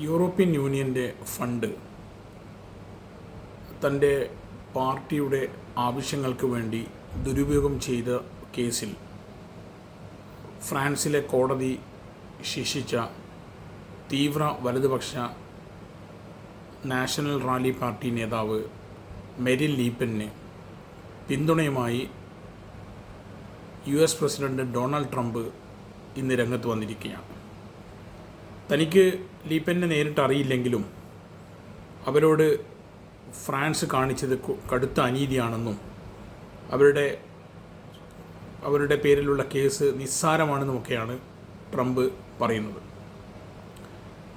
European യൂണിയന്റെ fund തന്റെ പാർട്ടിയുടെ ആവശ്യങ്ങൾക്ക് വേണ്ടി ദുരുപയോഗം ചെയ്ത കേസിൽ ഫ്രാൻസിലെ കോടതി ശിക്ഷിച്ച തീവ്ര വലതുപക്ഷ നാഷണൽ റാലി പാർട്ടി നേതാവ് മെരിൽ ലീപ്പന് പിന്തുണയുമായി U S president Donald Trump ഇന്ന് രംഗത്ത് വന്നിരിക്കുകയാണ്. തനിക്ക് ലീപ്പനെ നേരിട്ട് അറിയില്ലെങ്കിലും അവരോട് ഫ്രാൻസ് കാണിച്ചത് കടുത്ത അനീതിയാണെന്നും അവരുടെ അവരുടെ പേരിലുള്ള കേസ് നിസ്സാരമാണെന്നുമൊക്കെയാണ് ട്രംപ് പറയുന്നത്.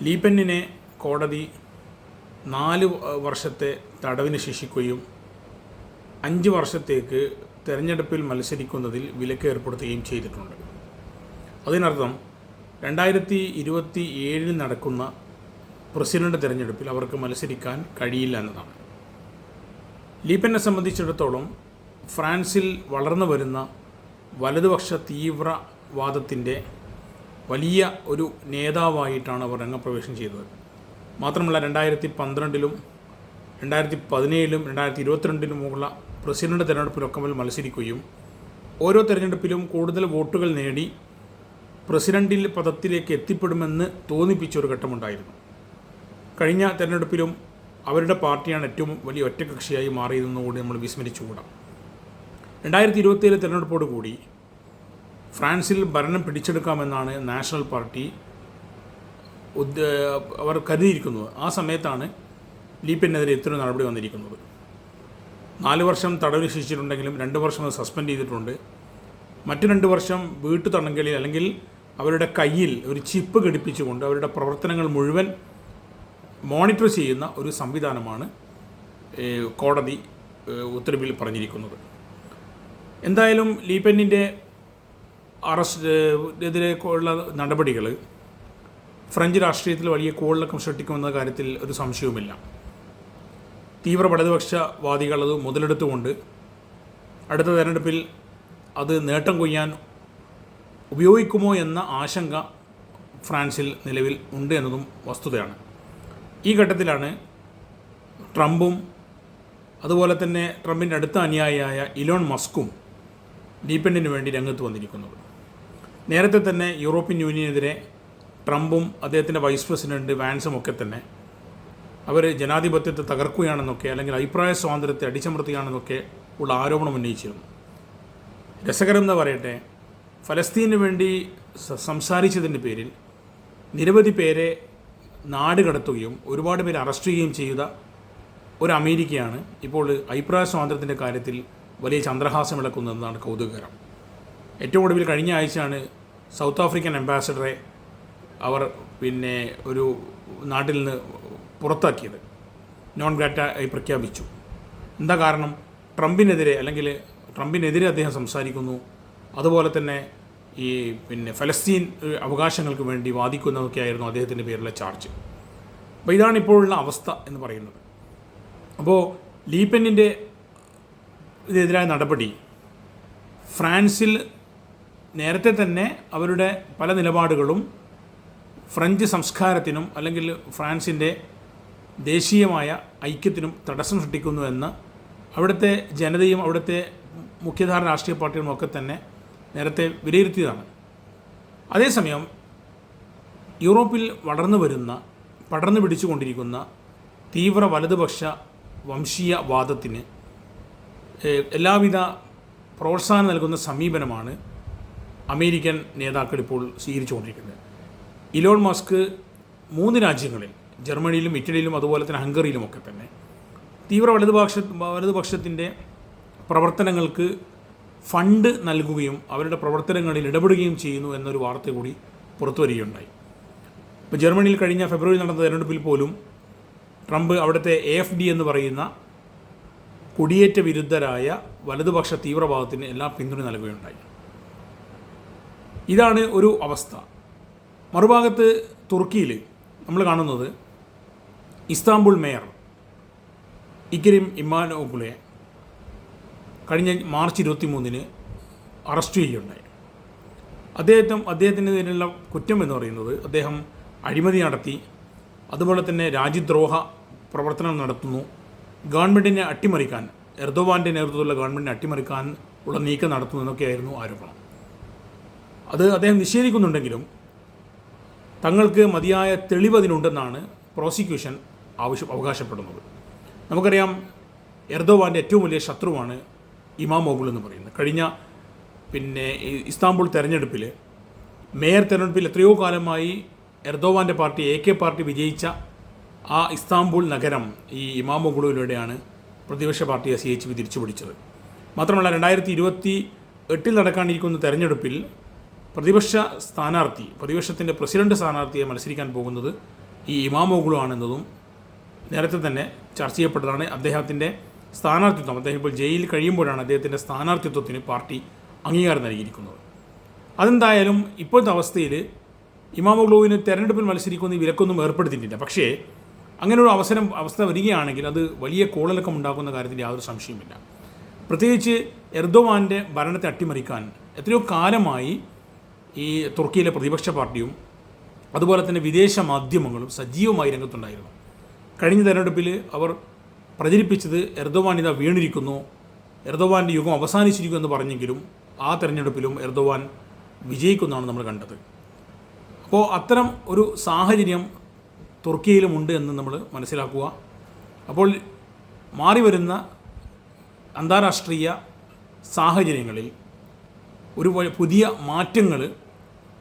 ലീപെന്നിനെ കോടതി നാല് വർഷത്തെ തടവിന് ശിക്ഷിക്കുകയും അഞ്ച് വർഷത്തേക്ക് തെരഞ്ഞെടുപ്പിൽ മത്സരിക്കുന്നതിൽ വിലക്ക് ഏർപ്പെടുത്തുകയും ചെയ്തിട്ടുണ്ട്. അതിനർത്ഥം രണ്ടായിരത്തി ഇരുപത്തി ഏഴിൽ നടക്കുന്ന പ്രസിഡന്റ് തിരഞ്ഞെടുപ്പിൽ അവർക്ക് മത്സരിക്കാൻ കഴിയില്ല എന്നതാണ്. ലീപ്പനെ സംബന്ധിച്ചിടത്തോളം ഫ്രാൻസിൽ വളർന്നു വരുന്ന വലതുപക്ഷ തീവ്രവാദത്തിന്റെ വലിയ ഒരു നേതാവായിട്ടാണ് അവർ രംഗപ്രവേശം ചെയ്തത്. മാത്രമല്ല രണ്ടായിരത്തി പന്ത്രണ്ടിലും രണ്ടായിരത്തി പതിനേഴിലും രണ്ടായിരത്തി ഇരുപത്തിരണ്ടിലുമുള്ള പ്രസിഡന്റ് തെരഞ്ഞെടുപ്പിലൊക്കെ മത്സരിക്കുകയും ഓരോ തിരഞ്ഞെടുപ്പിലും കൂടുതൽ വോട്ടുകൾ നേടി പ്രസിഡന്റിൽ പദത്തിലേക്ക് എത്തിപ്പെടുമെന്ന് തോന്നിപ്പിച്ച ഒരു ഘട്ടമുണ്ടായിരുന്നു. കഴിഞ്ഞ തെരഞ്ഞെടുപ്പിലും അവരുടെ പാർട്ടിയാണ് ഏറ്റവും വലിയ ഒറ്റകക്ഷിയായി മാറിയതെന്ന് കൂടി നമ്മൾ വിസ്മരിച്ചുകൂടാം രണ്ടായിരത്തി ഇരുപത്തിയേഴ് തെരഞ്ഞെടുപ്പോടുകൂടി ഫ്രാൻസിൽ ഭരണം പിടിച്ചെടുക്കാമെന്നാണ് നാഷണൽ പാർട്ടി അവർ കരുതിയിരിക്കുന്നത്. ആ സമയത്താണ് ലീപ്പിനെതിരെ ഇത്തരം നടപടി വന്നിരിക്കുന്നത്. നാല് വർഷം തടവ് ശിക്ഷിച്ചിട്ടുണ്ടെങ്കിലും രണ്ട് വർഷം അത് സസ്പെൻഡ് ചെയ്തിട്ടുണ്ട്. മറ്റു രണ്ട് വർഷം വീട്ടു തടങ്കലിൽ അല്ലെങ്കിൽ അവരുടെ കയ്യിൽ ഒരു ചിപ്പ് ഘടിപ്പിച്ചുകൊണ്ട് അവരുടെ പ്രവർത്തനങ്ങൾ മുഴുവൻ മോണിറ്റർ ചെയ്യുന്ന ഒരു സംവിധാനമാണ് കോടതി ഉത്തരവിൽ പറഞ്ഞിരിക്കുന്നത്. എന്തായാലും ലീപെന്നിന്റെ അറസ്റ്റ് എതിരെ ഉള്ള നടപടികൾ ഫ്രഞ്ച് രാഷ്ട്രീയത്തിൽ വലിയ കോളിളക്കം സൃഷ്ടിക്കുമെന്ന കാര്യത്തിൽ ഒരു സംശയവുമില്ല. തീവ്ര വലതുപക്ഷവാദികൾ അത് മുതലെടുത്തുകൊണ്ട് അടുത്ത തെരഞ്ഞെടുപ്പിൽ അത് നേട്ടം കൊയ്യാൻ ഉപയോഗിക്കുമോ എന്ന ആശങ്ക ഫ്രാൻസിൽ നിലവിൽ ഉണ്ട് എന്നതും വസ്തുതയാണ്. ഈ ഘട്ടത്തിലാണ് ട്രംപും അതുപോലെ തന്നെ ട്രംപിന്റെ അടുത്ത അനുയായിയായ ഇലോൺ മസ്കും ഡീപ്പെൻഡിന് വേണ്ടി രംഗത്ത് വന്നിരിക്കുന്നത്. നേരത്തെ തന്നെ യൂറോപ്യൻ യൂണിയനെതിരെ ട്രംപും അദ്ദേഹത്തിന്റെ വൈസ് പ്രസിഡന്റ് വാൻസും ഒക്കെ തന്നെ അവർ ജനാധിപത്യത്തെ തകർക്കുകയാണെന്നൊക്കെ അല്ലെങ്കിൽ അഭിപ്രായ സ്വാതന്ത്ര്യത്തെ അടിച്ചമർത്തുകയാണെന്നൊക്കെ ഉള്ള ആരോപണം ഉന്നയിച്ചിരുന്നു. രസകരം എന്ന് പറയട്ടെ? ഫലസ്തീനു വേണ്ടി സംസാരിച്ചതിന്റെ പേരിൽ നിരവധി പേരെ നാട് കടത്തുകയും ഒരുപാട് പേരെ അറസ്റ്റ് ചെയ്യുകയും ചെയ്ത ഒരു അമേരിക്കയാണ് ഇപ്പോൾ അഭിപ്രായ സ്വാതന്ത്ര്യത്തിന്റെ കാര്യത്തിൽ വലിയ ചന്ദ്രഹാസം ഇളക്കുന്നതെന്നാണ് കൗതുകകരം. ഏറ്റവും ഒടുവിൽ കഴിഞ്ഞ ആഴ്ചയാണ് സൗത്ത് ആഫ്രിക്കൻ അംബാസഡറെ അവർ പിന്നെ ഒരു നാട്ടിൽ നിന്ന് പുറത്താക്കിയത്. നോൺ ഗ്രാറ്റ ആയി പ്രഖ്യാപിച്ചു. എന്താ കാരണം? ട്രംപിനെതിരെ അല്ലെങ്കിൽ ട്രംപിനെതിരെ അദ്ദേഹം സംസാരിക്കുന്നു. അതുപോലെ തന്നെ ഈ പിന്നെ ഫലസ്തീൻ അവകാശങ്ങൾക്ക് വേണ്ടി വാദിക്കുന്നതൊക്കെയായിരുന്നു അദ്ദേഹത്തിന്റെ പേരിലെ ചാർജ്. അപ്പോൾ ഇതാണ് ഇപ്പോഴുള്ള അവസ്ഥ എന്ന് പറയുന്നത്. അപ്പോൾ ലീപ്പനിന്റെ ഇതിനെതിരായ നടപടി ഫ്രാൻസിൽ നേരത്തെ തന്നെ അവരുടെ പല നിലപാടുകളും ഫ്രഞ്ച് സംസ്കാരത്തിനും അല്ലെങ്കിൽ ഫ്രാൻസിന്റെ ദേശീയമായ ഐക്യത്തിനും തടസ്സം സൃഷ്ടിക്കുന്നു എന്ന് അവിടുത്തെ ജനതയും അവിടുത്തെ മുഖ്യധാര രാഷ്ട്രീയ പാർട്ടികളും ഒക്കെ തന്നെ നേരത്തെ വിലയിരുത്തിയതാണ്. അതേസമയം യൂറോപ്പിൽ വളർന്നു വരുന്ന പടർന്നു പിടിച്ചുകൊണ്ടിരിക്കുന്ന തീവ്ര വലതുപക്ഷ വംശീയവാദത്തിന് വാദത്തിന് എല്ലാവിധ പ്രോത്സാഹനം നൽകുന്ന സമീപനമാണ് അമേരിക്കൻ നേതാക്കൾ ഇപ്പോൾ സ്വീകരിച്ചുകൊണ്ടിരിക്കുന്നത്. ഇലോൺ മസ്ക് മൂന്ന് രാജ്യങ്ങളിൽ ജർമ്മനിയിലും ഇറ്റലിയിലും അതുപോലെ തന്നെ ഹംഗറിയിലുമൊക്കെ തന്നെ തീവ്ര വലതുപക്ഷ വലതുപക്ഷത്തിന്റെ പ്രവർത്തനങ്ങൾക്ക് ഫണ്ട് നൽകുകയും അവരുടെ പ്രവർത്തനങ്ങളിൽ ഇടപെടുകയും ചെയ്യുന്നു എന്നൊരു വാർത്ത കൂടി പുറത്തു വരികയുണ്ടായി ഇപ്പോൾ ജർമ്മനിയിൽ കഴിഞ്ഞ ഫെബ്രുവരി നടന്ന തെരഞ്ഞെടുപ്പിൽ പോലും ട്രംപ് അവിടുത്തെ എ എഫ് ഡി എന്ന് പറയുന്ന കുടിയേറ്റ വിരുദ്ധരായ വലതുപക്ഷ തീവ്രവാദത്തിന് എല്ലാം പിന്തുണ നൽകുകയുണ്ടായി. ഇതാണ് ഒരു അവസ്ഥ. മറുഭാഗത്ത് തുർക്കിയിൽ നമ്മൾ കാണുന്നത് ഇസ്താംബുൾ മേയർ ഇക്കരിം ഇമ്മാനോഗുളെ കഴിഞ്ഞ മാർച്ച് ഇരുപത്തി മൂന്നിന് അറസ്റ്റ് ചെയ്യുകയുണ്ടായി. അദ്ദേഹം അദ്ദേഹത്തിനെതിരെയുള്ള കുറ്റം എന്ന് പറയുന്നത് അദ്ദേഹം അഴിമതി നടത്തി അതുപോലെ തന്നെ രാജ്യദ്രോഹ പ്രവർത്തനം നടത്തുന്നു. ഗവൺമെന്റിനെ അട്ടിമറിക്കാൻ എർദോവാന്റെ നേതൃത്വത്തിലുള്ള ഗവൺമെന്റിനെ അട്ടിമറിക്കാൻ ഉള്ള നീക്കം നടത്തുന്നു എന്നൊക്കെയായിരുന്നു ആരോപണം. അത് അദ്ദേഹം നിഷേധിക്കുന്നുണ്ടെങ്കിലും തങ്ങൾക്ക് മതിയായ തെളിവ് അതിനുണ്ടെന്നാണ് പ്രോസിക്യൂഷൻ ആവശ്യം അവകാശപ്പെടുന്നത്. നമുക്കറിയാം എർദോവാന്റെ ഏറ്റവും വലിയ ശത്രുവാണ് ഇമാം മോഗുൾ എന്ന് പറയുന്നത്. കഴിഞ്ഞ പിന്നെ ഇസ്താംബുൾ തെരഞ്ഞെടുപ്പിൽ മേയർ തെരഞ്ഞെടുപ്പിൽ എത്രയോ കാലമായി എർദോവാന്റെ പാർട്ടി എ കെ പാർട്ടി വിജയിച്ച ആ ഇസ്താംബുൾ നഗരം ഈ ഇമാം മൊഗുളുവിലൂടെയാണ് പ്രതിപക്ഷ പാർട്ടിയെ സി എച്ച് പി തിരിച്ചു പിടിച്ചത്. മാത്രമല്ല രണ്ടായിരത്തി ഇരുപത്തി എട്ടിൽ നടക്കാനിരിക്കുന്ന തെരഞ്ഞെടുപ്പിൽ പ്രതിപക്ഷ സ്ഥാനാർത്ഥി പ്രതിപക്ഷത്തിന്റെ പ്രസിഡന്റ് സ്ഥാനാർത്ഥിയെ മത്സരിക്കാൻ പോകുന്നത് ഈ ഇമാം മൊഗുളു ആണെന്നതും നേരത്തെ തന്നെ ചർച്ച ചെയ്യപ്പെട്ടതാണ്. അദ്ദേഹത്തിന്റെ സ്ഥാനാർത്ഥിത്വം. അദ്ദേഹം ഇപ്പോൾ ജയിലിൽ കഴിയുമ്പോഴാണ് അദ്ദേഹത്തിന്റെ സ്ഥാനാർത്ഥിത്വത്തിന് പാർട്ടി അംഗീകാരം നൽകിയിരിക്കുന്നത്. അതെന്തായാലും ഇപ്പോഴത്തെ അവസ്ഥയിൽ ഇമാമുഗ്ലോവിന് തെരഞ്ഞെടുപ്പിൽ മത്സരിക്കുന്ന വിലക്കൊന്നും ഏർപ്പെടുത്തിയിട്ടില്ല. പക്ഷേ അങ്ങനെ ഒരു അവസരം അവസ്ഥ വരികയാണെങ്കിൽ അത് വലിയ കോളലക്കം ഉണ്ടാക്കുന്ന കാര്യത്തിൽ യാതൊരു സംശയമില്ല പ്രത്യേകിച്ച് എർദോവാന്റെ ഭരണത്തെ അട്ടിമറിക്കാൻ എത്രയോ കാലമായി ഈ തുർക്കിയിലെ പ്രതിപക്ഷ പാർട്ടിയും അതുപോലെ തന്നെ വിദേശ മാധ്യമങ്ങളും സജീവമായി രംഗത്തുണ്ടായിരുന്നു. കഴിഞ്ഞ തെരഞ്ഞെടുപ്പിൽ അവർ പ്രചരിപ്പിച്ചത് എർദോവാൻ ഇതാ വീണിരിക്കുന്നു. എർദോവാന്റെ യുഗം അവസാനിച്ചിരിക്കുന്നു എന്ന് പറഞ്ഞെങ്കിലും ആ തെരഞ്ഞെടുപ്പിലും എർദോവാൻ വിജയിക്കുന്നതാണ് നമ്മൾ കണ്ടത്. അപ്പോൾ അത്തരം ഒരു സാഹചര്യം തുർക്കിയിലുമുണ്ട് എന്ന് നമ്മൾ മനസ്സിലാക്കുക. അപ്പോൾ മാറി വരുന്ന അന്താരാഷ്ട്രീയ സാഹചര്യങ്ങളിൽ ഒരു പുതിയ മാറ്റങ്ങൾ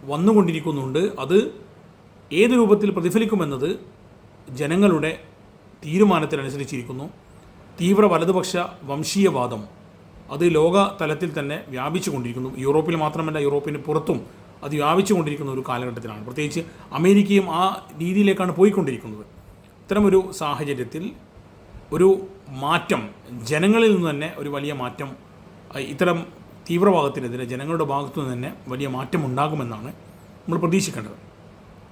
വന്നുകൊണ്ടിരിക്കുന്നുണ്ട്. അത് ഏത് രൂപത്തിൽ പ്രതിഫലിക്കുമെന്നത് ജനങ്ങളുടെ തീരുമാനത്തിനനുസരിച്ചിരിക്കുന്നു. തീവ്ര വലതുപക്ഷ വംശീയവാദം അത് ലോക തലത്തിൽ തന്നെ വ്യാപിച്ചു കൊണ്ടിരിക്കുന്നു യൂറോപ്പിൽ മാത്രമല്ല യൂറോപ്പിന് പുറത്തും അത് വ്യാപിച്ചു കൊണ്ടിരിക്കുന്ന ഒരു കാലഘട്ടത്തിലാണ്. പ്രത്യേകിച്ച് അമേരിക്കയും ആ രീതിയിലേക്കാണ് പോയിക്കൊണ്ടിരിക്കുന്നത്. ഇത്തരമൊരു സാഹചര്യത്തിൽ ഒരു മാറ്റം ജനങ്ങളിൽ നിന്ന് തന്നെ ഒരു വലിയ മാറ്റം ഇത്തരം തീവ്രവാദത്തിനെതിരെ ജനങ്ങളുടെ ഭാഗത്തു നിന്ന് തന്നെ വലിയ മാറ്റം ഉണ്ടാകുമെന്നാണ് നമ്മൾ പ്രതീക്ഷിക്കേണ്ടത്.